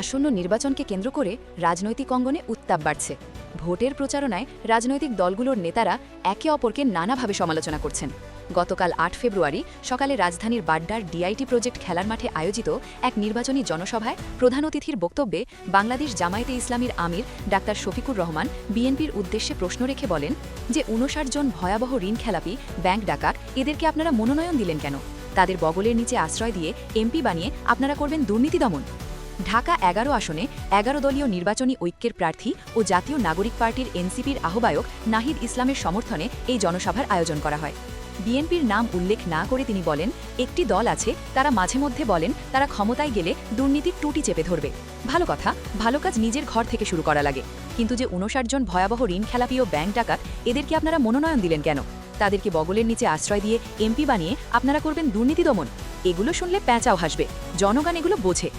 আসন্ন নির্বাচনকে কেন্দ্র করে রাজনৈতিক অঙ্গনে উত্তাপ বাড়ছে। ভোটের প্রচারণায় রাজনৈতিক দলগুলোর নেতারা একে অপরকে নানাভাবে সমালোচনা করছেন। গতকাল আট ফেব্রুয়ারি সকালে রাজধানীর বাড্ডার ডিআইটি প্রজেক্ট খেলার মাঠে আয়োজিত এক নির্বাচনী জনসভায় প্রধান অতিথির বক্তব্যে বাংলাদেশ জামায়াতে ইসলামীর আমির ডাক্তার শফিকুর রহমান বিএনপির উদ্দেশ্যে প্রশ্ন রেখে বলেন যে উনষাট জন ভয়াবহ ঋণ খেলাপি, ব্যাংক ডাকাত, এদেরকে আপনারা মনোনয়ন দিলেন কেন? তাদের বগলের নিচে আশ্রয় দিয়ে এমপি বানিয়ে আপনারা করবেন দুর্নীতি দমন। ঢাকা এগারো আসনে এগারো দলীয় নির্বাচনী ঐক্যের প্রার্থী ও জাতীয় নাগরিক পার্টির এনসিপির আহ্বায়ক নাহিদ ইসলামের সমর্থনে এই জনসভার আয়োজন করা হয়। বিএনপির নাম উল্লেখ না করে তিনি বলেন, একটি দল আছে, তারা মাঝে মধ্যে বলেন, তারা ক্ষমতায় গেলে দুর্নীতির টুটি চেপে ধরবে। ভালো কথা, ভালো কাজ নিজের ঘর থেকে শুরু করা লাগে। কিন্তু যে উনষাট জন ভয়াবহ ঋণ খেলাপি ও ব্যাংক ডাকাত, এদেরকে আপনারা মনোনয়ন দিলেন কেন? তাদেরকে বগলের নিচে আশ্রয় দিয়ে এমপি বানিয়ে আপনারা করবেন দুর্নীতি দমন। এগুলো শুনলে প্যাঁচাও হাসবে। জনগণ এগুলো বোঝে।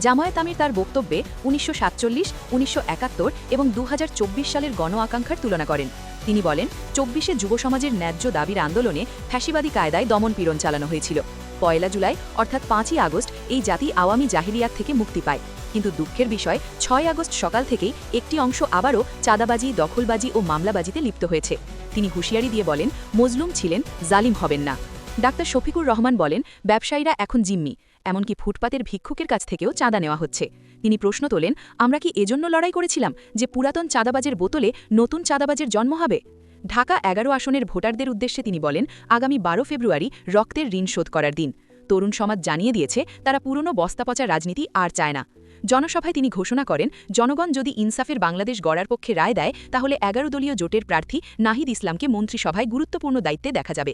জামায়াত আমির তার বক্তব্যে উনিশশো সাতচল্লিশ, উনিশশো একাত্তর এবং দু হাজার চব্বিশ সালের গণ আকাঙ্ক্ষার তুলনা করেন। তিনি বলেন, চব্বিশে যুব সমাজের ন্যায্য দাবির আন্দোলনে ফ্যাসিবাদী কায়দায় দমন পীড়ন চালানো হয়েছিল। পয়লা জুলাই, অর্থাৎ পাঁচই আগস্ট, এই জাতি আওয়ামী জাহিলিয়াত থেকে মুক্তি পায়। কিন্তু দুঃখের বিষয়, ছয় আগস্ট সকাল থেকেই একটি অংশ আবারও চাঁদাবাজি, দখলবাজি ও মামলাবাজিতে লিপ্ত হয়েছে। তিনি হুঁশিয়ারি দিয়ে বলেন, মজলুম ছিলেন, জালিম হবেন না। ডাক্তার শফিকুর রহমান বলেন, ব্যবসায়ীরা এখন জিম্মি। এমনকি ফুটপাতের ভিক্ষুকের কাছ থেকেও চাঁদা নেওয়া হচ্ছে। তিনি প্রশ্ন তোলেন, আমরা কি এজন্য লড়াই করেছিলাম যে পুরাতন চাঁদাবাজের বোতলে নতুন চাঁদাবাজের জন্ম হবে? ঢাকা এগারো আসনের ভোটারদের উদ্দেশ্যে তিনি বলেন, আগামী বারো ফেব্রুয়ারি রক্তের ঋণ শোধ করার দিন। তরুণ সমাজ জানিয়ে দিয়েছে, তারা পুরনো বস্তাপচা রাজনীতি আর চায় না। জনসভায় তিনি ঘোষণা করেন, জনগণ যদি ইনসাফের বাংলাদেশ গড়ার পক্ষে রায় দেয়, তাহলে এগারো দলীয় জোটের প্রার্থী নাহিদ ইসলামকে মন্ত্রিসভায় গুরুত্বপূর্ণ দায়িত্বে দেখা যাবে।